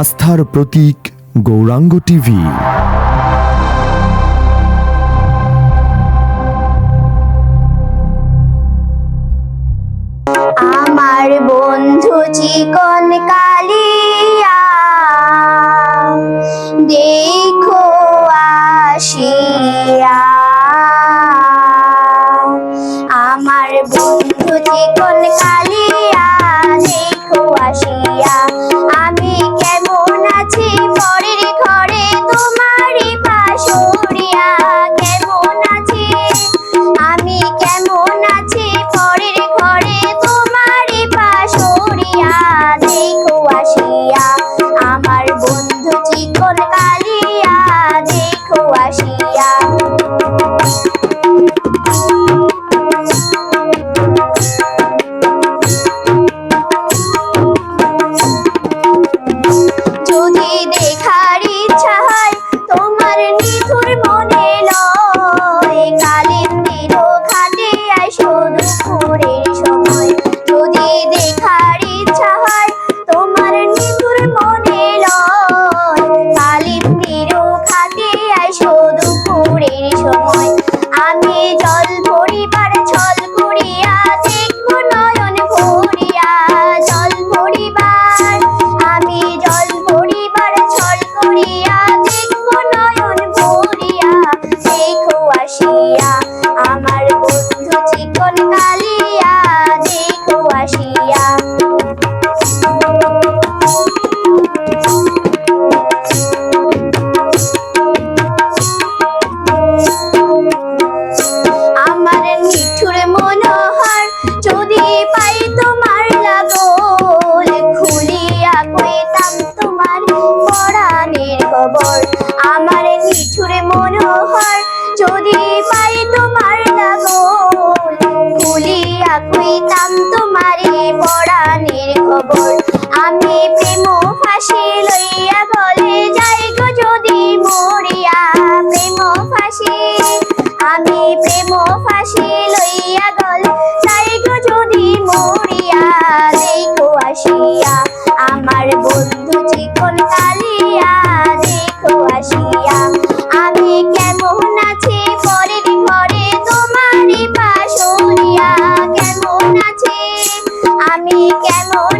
আস্থার প্রতীক গৌরাঙ্গ টিভি। আমার বন্ধু চিকন কালিয়া, দেখো আসিয়া। আমার বন্ধু চিকন কালিয়া, দেখো আসিয়া। যদি পাই তোমার দাগর খুলিয়া খুইতাম তোমারে পরাণের খবর। আমি প্রেম ফাঁসি লইয়া গলে যাই গো যদি মরিয়া। প্রেম ফাঁসি, আমি প্রেম ফাঁসি লইয়া গলে কেমন